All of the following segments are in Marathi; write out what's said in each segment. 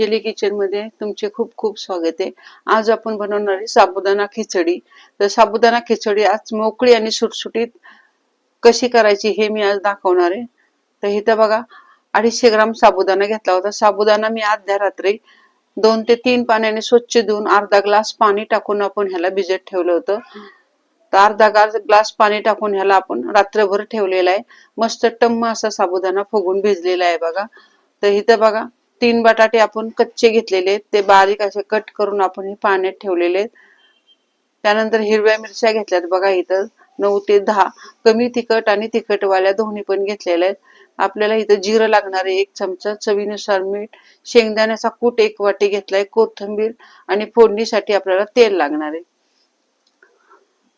अंजली किचनमध्ये तुमचे खूप खूप स्वागत आहे. आज आपण बनवणार आहे साबुदाणा खिचडी. तर साबुदाणा खिचडी आज मोकळी आणि सुटसुटीत कशी करायची हे मी आज दाखवणार आहे. तर इथं बघा अडीचशे ग्राम साबुदाणा घेतला होता. साबुदाणा मी अर्ध्या रात्री दोन ते तीन पाण्याने स्वच्छ धुवून अर्धा ग्लास पाणी टाकून आपण ह्याला भिजत ठेवलं होतं. तर अर्धा ग्लास पाणी टाकून ह्याला आपण रात्रभर ठेवलेला आहे. मस्त टम्म असा साबुदाणा फुगून भिजलेला आहे बघा. तर इथं बघा तीन बटाटे आपण कच्चे घेतलेले आहेत. ते बारीक असे कट करून आपण हे पाण्यात ठेवलेले त्यानंतर हिरव्या मिरच्या घेतल्यात बघा इथं. नऊ ते दहा. कमी तिखट आणि तिखटवाल्या दोन्ही पण घेतलेल्या आहेत. आपल्याला इथं जिरं लागणार आहे एक चमचा. चवीनुसार मीठ शेंगदाण्याचा कूट एक वाटी घेतलाय. कोथिंबीर आणि फोडणीसाठी आपल्याला तेल लागणार आहे.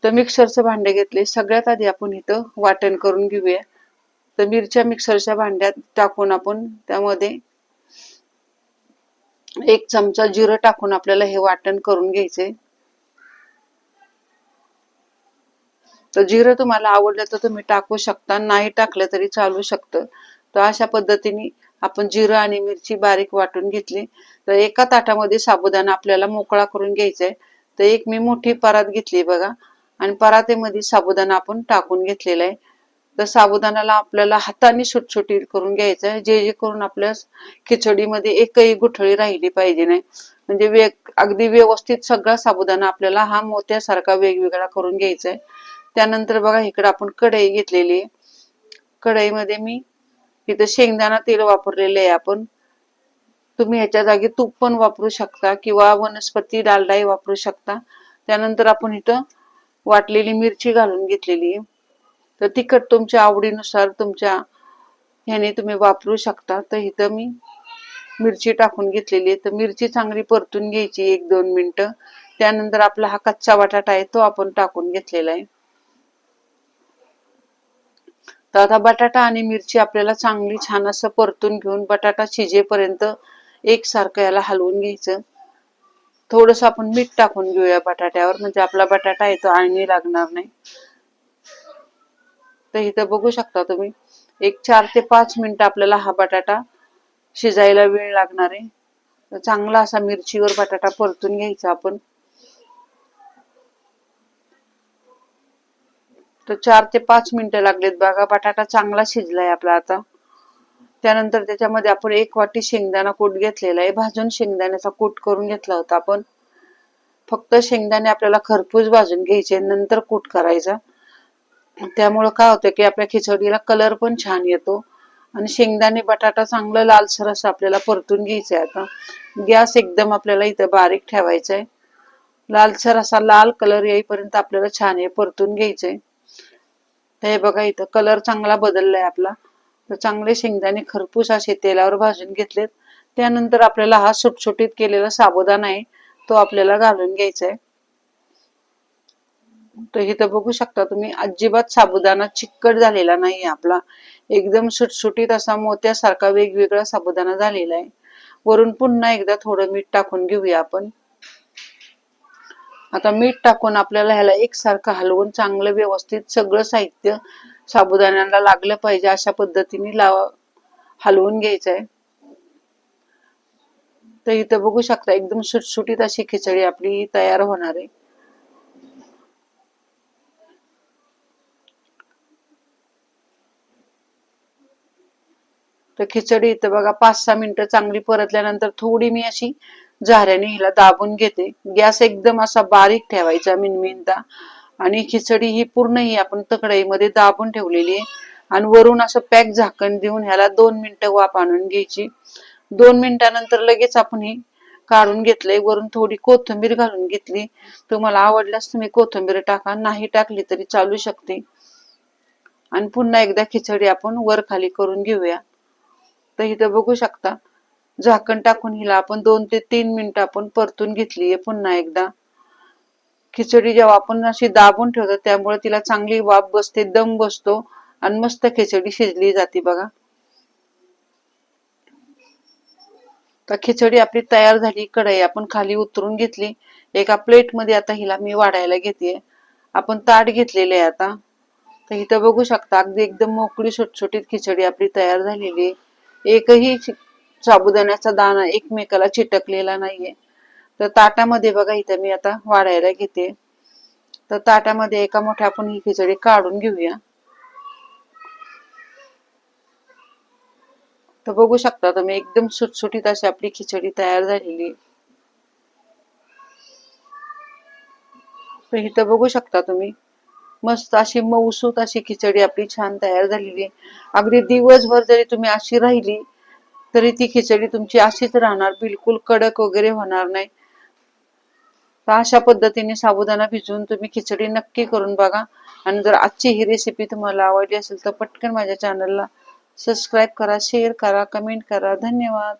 तर मिक्सरचं भांडे घेतले सगळ्यात आधी आपण इथं वाटण करून घेऊया. तर मिरच्या मिक्सरच्या भांड्यात टाकून आपण त्यामध्ये एक चमचा जिरं टाकून आपल्याला हे वाटण करून घ्यायचे तर जिरं तुम्हाला आवडलं तर तुम्ही टाकू शकता नाही टाकलं तरी चालू शकतं. तर अशा पद्धतीने आपण जिरं आणि मिरची बारीक वाटून घेतली. तर एका ताटामध्ये साबुदाणा आपल्याला मोकळा करून घ्यायचा आहे तर एक मी मोठी परात घेतली बघा. आणि परातीमध्ये साबुदाणा आपण टाकून घेतलेला आहे. तर साबुदाण्याला आपल्याला हाताने सुटसुटीत करून घ्यायचं आहे जे जे करून आपल्या खिचडीमध्ये एकही गुठळी राहिली पाहिजे नाही. म्हणजे वेग अगदी व्यवस्थित सगळा साबुदाणा आपल्याला हा मोत्यासारखा वेगवेगळा करून घ्यायचा आहे त्यानंतर बघा इकडे आपण कढई घेतलेली आहे. कढईमध्ये मी इथं शेंगदाणा तेल वापरलेलं आहे आपण. तुम्ही ह्याच्या जागी तूप पण वापरू शकता किंवा वनस्पती डालडाही वापरू शकता. त्यानंतर आपण इथं वाटलेली मिरची घालून घेतलेली आहे. तर तिखट तुमच्या आवडीनुसार तुमच्या ह्याने तुम्ही वापरू शकता. तर इथं मी मिरची टाकून घेतलेली आहे. तर मिरची चांगली परतून घ्यायची एक दोन मिनिटं. त्यानंतर आपला हा कच्चा बटाटा आहे तो आपण टाकून घेतलेला आहे. तर आता बटाटा आणि मिरची आपल्याला चांगली छान असं परतून घेऊन बटाटा शिजेपर्यंत एकसारखं याला हलवून घ्यायचं. थोडस आपण मीठ टाकून घेऊया बटाट्यावर. म्हणजे आपला बटाटा आहे तो आळणी लागणार नाही. तर इथं बघू शकता तुम्ही. एक चार ते पाच मिनिट आपल्याला हा बटाटा शिजायला वेळ लागणार आहे. तर चांगला असा मिरचीवर बटाटा परतून घ्यायचा आपण. तर चार ते पाच मिनिटं लागलेत बघा बटाटा चांगला शिजलाय आपला आता. त्यानंतर त्याच्यामध्ये आपण एक वाटी शेंगदाणा कूट घेतलेला आहे. भाजून शेंगदाण्याचा कूट करून घेतला होता आपण. फक्त शेंगदाणे आपल्याला खरपूस भाजून घ्यायचे नंतर कूट करायचा. त्यामुळं काय होतं की आपल्या खिचडीला कलर पण छान येतो. आणि शेंगदाणे बटाटा चांगलं लालसर असं आपल्याला परतून घ्यायचंय आता. गॅस एकदम आपल्याला इथं बारीक ठेवायचा आहे लालसर असा लाल कलर येईपर्यंत आपल्याला छान हे परतून घ्यायचंय. तर हे बघा इथं कलर चांगला बदललाय आपला. तर चांगले शेंगदाणे खरपूस असे तेलावर भाजून घेतलेत. त्यानंतर आपल्याला हा सुटसुटीत केलेला साबुदाणा आहे तो आपल्याला घालून घ्यायचा आहे तर इथं बघू शकता तुम्ही अजिबात साबुदाणा चिकट झालेला नाही आपला. एकदम सुटसुटीत असा मोत्यासारखा वेगवेगळा साबुदाणा झालेला आहे. वरून पुन्हा एकदा थोडं मीठ टाकून घेऊया आपण. आता मीठ टाकून आपल्याला ह्याला एकसारखं हलवून चांगलं व्यवस्थित सगळं साहित्य साबुदाण्याला लागलं पाहिजे अशा पद्धतीने लाव हलवून घ्यायचं आहे. तर इथं बघू शकता एकदम सुटसुटीत अशी खिचडी आपली तयार होणार आहे. तर खिचडी इथं बघा पाच सहा मिनिटं चांगली परतल्यानंतर थोडी मी अशी झाऱ्याने हिला दाबून घेते. गॅस एकदम असा बारीक ठेवायचा मिनमिनता. आणि खिचडी ही पूर्ण ही आपण तकडाईमध्ये दाबून ठेवलेली आहे. आणि वरून असं पॅक झाकण देऊन ह्याला दोन मिनिटं वाफ आणून घ्यायची. दोन मिनिटानंतर लगेच आपण ही काढून घेतलंय. वरून थोडी कोथिंबीर घालून घेतली. तुम्हाला आवडल्यास तुम्ही कोथिंबीर टाका. नाही टाकली तरी चालू शकते. आणि पुन्हा एकदा खिचडी आपण वर खाली करून घेऊया. तर इथं बघू शकता. झाकण टाकून हिला आपण दोन ते तीन मिनिटं आपण परतून घेतलीये पुन्हा एकदा. खिचडी जेव्हा आपण अशी दाबून ठेवतो त्यामुळे तिला चांगली वाफ बसते दम बसतो आणि मस्त खिचडी शिजली जाते बघा. तर खिचडी आपली तयार झाली कढई आपण खाली उतरून घेतली. एका प्लेटमध्ये आता हिला मी वाढायला घेते. आपण ताट घेतलेले आहे आता. तर इथं बघू शकता अगदी एकदम मोकळी सुटसुटीत खिचडी आपली तयार झालेली आहे. एकही साबुदाण्याचा दाणा एकमेकाला चिटकलेला नाहीये. तर ताटामध्ये बघा इथं मी आता वाढायला घेते. तर ताटामध्ये एका मोठ्या आपण ही खिचडी काढून घेऊया. तर बघू शकता तुम्ही, एकदम सुटसुटीत अशी आपली खिचडी तयार झालेली तर इथं बघू शकता तुम्ही मस्त अशी मऊसूत अशी खिचडी आपली छान तयार झालेली अगदी दिवसभर जरी तुम्ही अशी राहिली तरी ती खिचडी तुमची अशीच राहणार बिलकुल कडक वगैरे होणार नाही. तर अशा पद्धतीने साबुदाणा भिजवून तुम्ही खिचडी नक्की करून बघा. आणि जर आजची ही रेसिपी तुम्हाला आवडली असेल तर पटकन माझ्या चॅनलला सबस्क्राईब करा शेअर करा कमेंट करा. धन्यवाद.